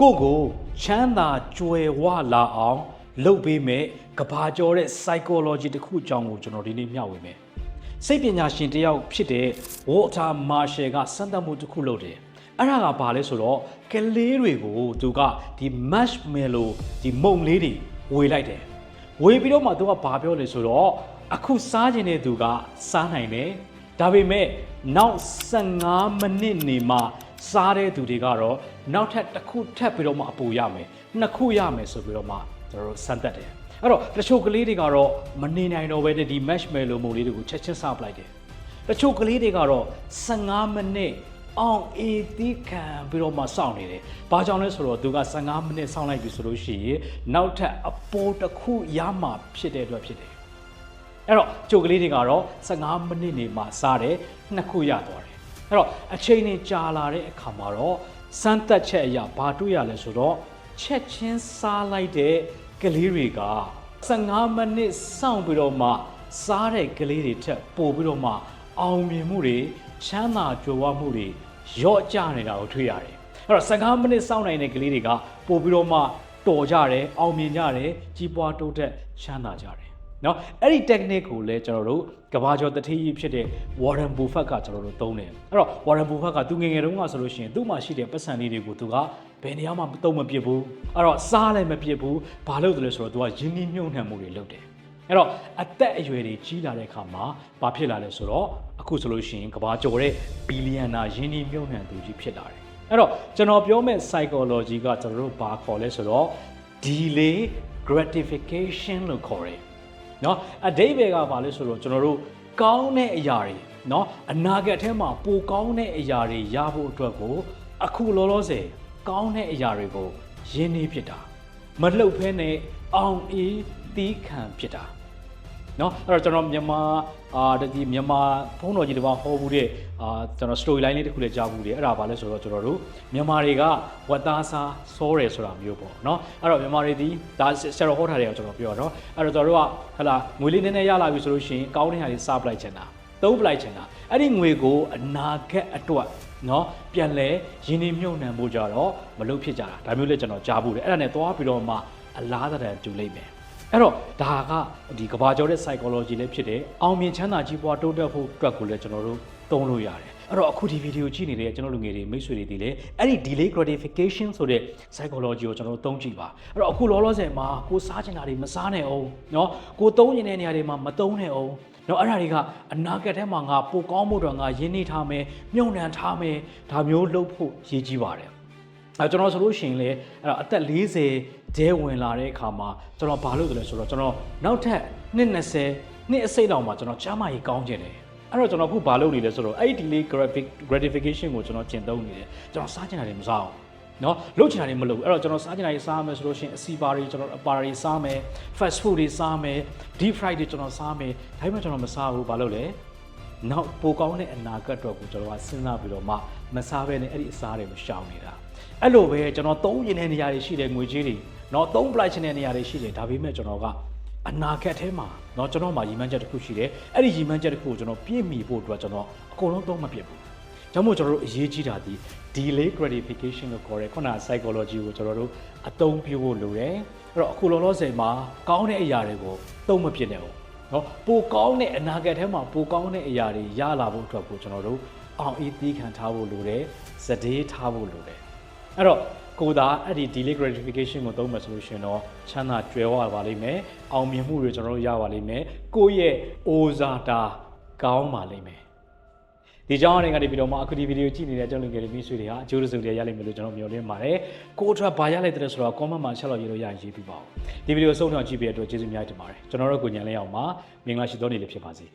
ကိုယ့်ကိုချမ်းသာကြွယ်ဝလာအောင်လုပ်ပေးမယ်ကဘာကျော်တဲ့ psychology တစ်ခုအကြောင်းကိုကျွန်တော်ဒီနေ့မျှဝေမယ်စိတ်ပညာရှင်တစ်ယောက်ဖြစ်တဲ့ Walter Marshall ကစမ်းသပ်မှုတစ်ခုလုပ်တယ်အဲ့ဒါကဘာလဲဆိုတော့ကလေးတွေကိုသူကဒီ marshmallow ဒီမုံလေးတွေဝေလိုက်တယ်ဝေပြီးတော့မှသူကဘာပြောလဲဆိုတော့အခုစားခြင်းတဲ့သူကစားနိုင်တယ် ဒါပေမဲ့နောက်15မိနစ်နေမှစားတဲ့သူတွေကတော့နောက်ထပ်တစ်ခုထပ်ပြီးတော့မှအပူရမယ်နှစ်ခုရမယ်ဆိုပြီးတော့မှကျွန်တော်တို့စမ်းသပ်တယ်အဲ့တော့တချို့ကလေးတွေကတော့မနေနိုင်တော့ဘဲနဲ့ဒီ marshmallow မုံလေးတွေကိုချက်ချင်းစားပလိုက်တယ်တချို့ကလေးတွေကတော့15မိနစ်အောင်အေးသီးခံပြီးတော့မှစောင့်နေတယ်။ဘာကြောင့်လဲဆိုတော့သူက15မိနစ်စောင့်လိုက်ပြီဆိုလို့ရှိရင်နောက်ထပ်အပေါ်တစ်ခုရမှဖြစ်တဲ့အတွက်ဖြစ်တယ်။ အဲ့တော့ကြိုကလေးတွေကတော့15မိနစ်နေမှစားတယ်နှစ်ခုရသွားတယ်။အဲ့တော့အချိန်နေကြာလာတဲ့အခါမှာတော့စမ်းသက်ချက်အရာဘာတွေ့ရလဲဆိုတော့ချက်ချင်းစားလိုက်တဲ့ကလေးတွေက15မိနစ်စောင့်ပြီးတော့မှစားတဲ့ကလေးတွေထက်ပိုပြီးတော့မှအောင်မြင်မှုတွေချမ်းသာကြွယ်ဝမှုတွေရော့ကျနေတာကိုတွေ့ရတယ်။အဲ့တော့15မိနစ်စောင့်နိုင်တဲ့ကလေးတွေကပိုပြီးတော့မှတော်ကြတယ်အောင်မြင်ကြတယ်ကြီးပွားတိုးတက်ချမ်းသာကြတယ်။ နော်အဲ့ဒီ technique ကိုလည်းကျွန်တော်တို့ကဘာကျော်တတိကြီးဖြစ်တဲ့ Warren Buffett ကကျွန်တော်တို့သုံးတယ်။အဲ့တော့ Warren Buffett ကသူငယ်ငယ်တုန်းကဆိုလို့ရှိရင်သူ့မှာရှိတဲ့ပတ်စံလေးတွေကိုသူကဘယ်နေရာမှမသုံးမပြစ်ဘူး။အဲ့တော့စားလည်းမပြစ်ဘူး။ဘာလို့လဲဆိုတော့သူကရင်းနှီးမြှုပ်နှံမှုတွေလုပ်တယ်။အဲ့တော့အသက်အရွယ်တွေကြီးလာတဲ့အခါမှာဘာဖြစ်လာလဲဆိုတော့အခုဆိုလို့ရှိရင်ကဘာကျော်တဲ့ဘီလီယံနာရင်းနှီးမြှုပ်နှံသူကြီးဖြစ်လာတယ်။အဲ့တော့ကျွန်တော်ပြောမဲ့ psychology ကကျွန်တော်တို့ဘာခေါ်လဲဆိုတော့ delay gratification လို့ခေါ်တယ်။ နော်အဓိပ္ပာယ်ကဘာလဲဆိုတော့ကျွန်တော်တို့ကောင်းတဲ့အရာတွေနော်အနာဂတ်ထဲမှာပိုကောင်းတဲ့အရာတွေရဖို့အတွက်ကိုအခုလောလောဆယ်ကောင်းတဲ့အရာတွေကိုရင်းနှီးဖြစ်တာမလှုပ်ဖဲနဲ့အောင်အေးတီးခံဖြစ်တာ နော်အဲ့တော့ကျွန်တော်မြန်မာအာဒီမြန်မာဘုန်းတော်ကြီးတပါဟောဘူးတဲ့အာကျွန်တော် story line လေးတစ်ခုလည်းကြားဘူးတယ်အဲ့ဒါဘာလဲဆိုတော့ကျွန်တော်တို့မြန်မာတွေကဝတ်သားစားစောတယ်ဆိုတာမျိုးပေါ့နော်အဲ့တော့မြန်မာတွေဒီဒါဆရာတော်ဟောထားတယ်ကိုကျွန်တော်ပြောတော့အဲ့တော့ကျွန်တော်တို့ကဟလာငွေလေးနည်းနည်းရလာပြီဆိုလို့ရှိရင်ကောင်းတဲ့ဟာတွေစားပလိုက်ချင်တာသုံးပလိုက်ချင်တာအဲ့ဒီငွေကိုအနာဂတ်အတွက်နော်ပြန်လဲရင်းနှီးမြှုပ်နှံဖို့ကြတော့မလုပ်ဖြစ်ကြတာဒါမျိုးလည်းကျွန်တော်ကြားဘူးတယ်အဲ့ဒါနဲ့သွားပြီးတော့မှအလားတန်တူလိုက်မယ် အဲ့တော့ဒါကဒီကဘာကျော်တဲ့ psychology လည်းဖြစ်တယ်အောင်မြင်ချမ်းသာကြီးပွားတိုးတက်ဖို့အတွက်ကိုလည်းကျွန်တော်တို့သုံးလို့ရတယ်အဲ့တော့အခုဒီဗီဒီယိုကြည့်နေတဲ့ကျွန်တော်လူငယ်တွေမိတ်ဆွေတွေဒီလေအဲ့ဒီ delay gratification ဆိုတဲ့ psychology ကိုကျွန်တော်တို့သုံးကြည့်ပါအဲ့တော့အခုလောလောဆယ်မှာကိုစားချင်တာတွေမစားနဲ့အောင်เนาะကိုသုံးနေတဲ့နေရာတွေမှာမသုံးနဲ့အောင်เนาะအဲ့ဒါတွေကအနာဂတ်ထဲမှာငါပိုကောင်းဖို့တော့ငါရင်းနှီးထားမယ်မြုံနှံထားမယ်ဒါမျိုးလုပ်ဖို့ရည်ကြီးပါတယ်အဲကျွန်တော်ဆိုလို့ရှိရင်လေအဲ့တော့အသက်40 ကျဲဝင်လာတဲ့အခါမှာကျွန်တော်ဘာလုပ်တယ်လဲဆိုတော့ကျွန်တော်နောက်ထပ်နှစ်20နှစ်အစိတ်လောက်မှာကျွန်တော်ချမ်းမာရေးကောင်းကျင်တယ်အဲ့တော့ကျွန်တော်အခုဘာလုပ်နေလဲဆိုတော့အဲ့ဒီ delay graphic gratification ကိုကျွန်တော်ကျင့်သုံးနေတယ်ကျွန်တော်စားချင်တာတွေမစားအောင်နော်လုတ်ချင်တာတွေမလုပ်ဘူးအဲ့တော့ကျွန်တော်စားချင်တာတွေစားမယ်ဆိုလို့ရှိရင်အစီပါတွေကျွန်တော်အပါတွေစားမယ် fast food တွေစားမယ် deep fried တွေကျွန်တော်စားမယ်ဒါပေမဲ့ကျွန်တော်မစားဘူးဘာလို့လဲနောက်ပိုကောင်းတဲ့အနာဂတ်အတွက်ကိုကျွန်တော်ကစဉ်းစားပြီးတော့မှမစားဘဲနဲ့အဲ့ဒီအစားတွေကိုရှောင်နေတာအဲ့လိုပဲကျွန်တော်သုံးရင်တဲ့နေရာတွေရှိတယ်ငွေကြေးတွေ နော်သုံးပလိုက်ချင်တဲ့နေရာတွေရှိတယ်ဒါပေမဲ့ကျွန်တော်ကအနာဂတ်ထဲမှာเนาะကျွန်တော်မှာရည်မှန်းချက်တစ်ခုရှိတယ်အဲ့ဒီရည်မှန်းချက်တစ်ခုကိုကျွန်တော်ပြည့်မီဖို့အတွက်ကျွန်တော်အကုန်လုံးသုံးမပြတ်ဘူးဒါမှမဟုတ်ကျွန်တော်တို့အရေးကြီးတာဒီ delay gratification လို့ခေါ်တဲ့ခုန psychology ကိုကျွန်တော်တို့အသုံးပြုဖို့လိုတယ်အဲ့တော့အခုလောလောဆယ်မှာကောင်းတဲ့အရာတွေကိုသုံးမပြတ်နဲ့ဘူးเนาะပိုကောင်းတဲ့အနာဂတ်ထဲမှာပိုကောင်းတဲ့အရာတွေရလာဖို့အတွက်ကိုကျွန်တော်တို့အောင်အေးသီးခံထားဖို့လိုတယ်စတေးထားဖို့လိုတယ်အဲ့တော့ ကိုသာအဲ့ဒီ delay gratification ကိုသုံးမယ်ဆိုလို့ရှိရင်တော့ချမ်းသာကြွယ်ဝပါလိမ့်မယ်အောင်မြင်မှုတွေကျွန်တော်တို့ရပါလိမ့်မယ်ကိုယ့်ရဲ့အိုဇာတာကောင်းပါလိမ့်မယ်ဒီကြောင်းအနေကနေပြီးတော့မှအခုဒီဗီဒီယိုကြည့်နေတဲ့ကျွန်တော်ငယ်တွေမိတ်ဆွေတွေဟာအကျိုးတစုံတည်းရလိမ့်မယ်လို့ကျွန်တော်မျှော်လင့်ပါတယ်ကိုယ့်အတွက်ဘာရလိုက်တဲ့ဆိုတော့ comment မှာချက်လို့ရေးလို့ရရင်ရေးပြပါဦးဒီဗီဒီယိုဆုံးတော့ကြည့်ပြတဲ့အတွက်ကျေးဇူးများတင်ပါတယ်ကျွန်တော်တို့ကိုညံလဲအောင်ပါမင်္ဂလာရှိသောနေ့လေးဖြစ်ပါစေ